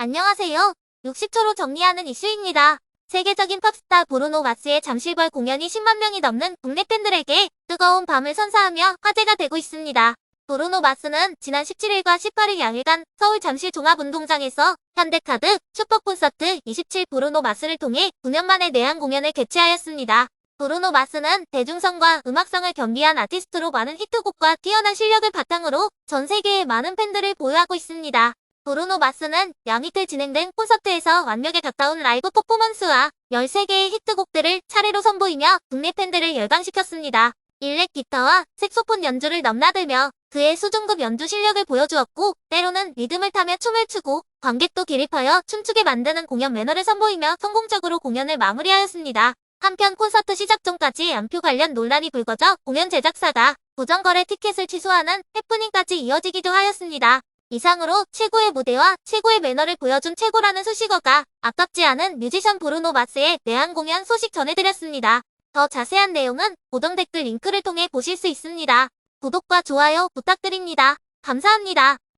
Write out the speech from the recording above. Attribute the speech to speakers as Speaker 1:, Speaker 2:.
Speaker 1: 안녕하세요. 60초로 정리하는 이슈입니다. 세계적인 팝스타 브루노 마스의 잠실벌 공연이 10만 명이 넘는 국내 팬들에게 뜨거운 밤을 선사하며 화제가 되고 있습니다. 브루노 마스는 지난 17일과 18일 양일간 서울 잠실 종합운동장에서 현대카드 슈퍼콘서트 27 브루노 마스를 통해 9년 만에 내한 공연을 개최하였습니다. 브루노 마스는 대중성과 음악성을 겸비한 아티스트로 많은 히트곡과 뛰어난 실력을 바탕으로 전 세계의 많은 팬들을 보유하고 있습니다. 브루노 마스는 양이틀 진행된 콘서트에서 완벽에 가까운 라이브 퍼포먼스와 13개의 히트곡들을 차례로 선보이며 국내 팬들을 열광시켰습니다. 일렉 기타와 색소폰 연주를 넘나들며 그의 수준급 연주 실력을 보여주었고 때로는 리듬을 타며 춤을 추고 관객도 기립하여 춤추게 만드는 공연 매너를 선보이며 성공적으로 공연을 마무리하였습니다. 한편 콘서트 시작 전까지 안표 관련 논란이 불거져 공연 제작사가 부정거래 티켓을 취소하는 해프닝까지 이어지기도 하였습니다. 이상으로 최고의 무대와 최고의 매너를 보여준 최고라는 수식어가 아깝지 않은 뮤지션 브루노 마스의 내한 공연 소식 전해드렸습니다. 더 자세한 내용은 고정 댓글 링크를 통해 보실 수 있습니다. 구독과 좋아요 부탁드립니다. 감사합니다.